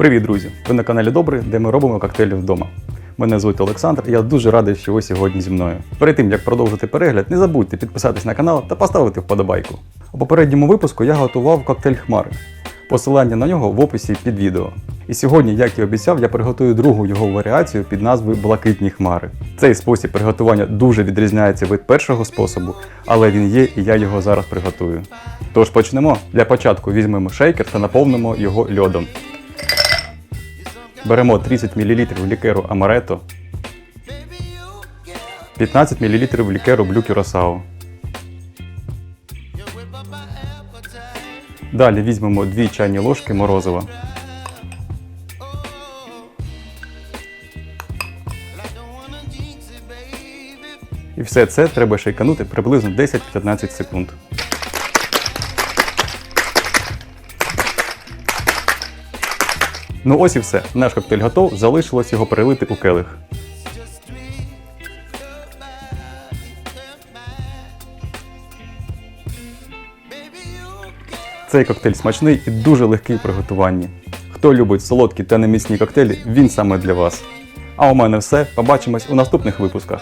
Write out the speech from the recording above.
Привіт, друзі! Ви на каналі Добрий, де ми робимо коктейлі вдома. Мене звуть Олександр, і я дуже радий, що ви сьогодні зі мною. Перед тим як продовжити перегляд, не забудьте підписатись на канал та поставити вподобайку. У попередньому випуску я готував коктейль Хмари. Посилання на нього в описі під відео. І сьогодні, як і обіцяв, я приготую другу його варіацію під назвою Блакитні хмари. Цей спосіб приготування дуже відрізняється від першого способу, але він є і я його зараз приготую. Тож почнемо. Для початку візьмемо шейкер та наповнимо його льодом. Беремо 30 мл лікеру Амарето, 15 мл лікеру Блю Кюрасао. Далі візьмемо 2 чайні ложки морозива. І все це треба шейканути приблизно 10-15 секунд. Ну ось і все. Наш коктейль готов, залишилось його перелити у келих. Цей коктейль смачний і дуже легкий в приготуванні. Хто любить солодкі та неміцні коктейлі, він саме для вас. А у мене все. Побачимось у наступних випусках.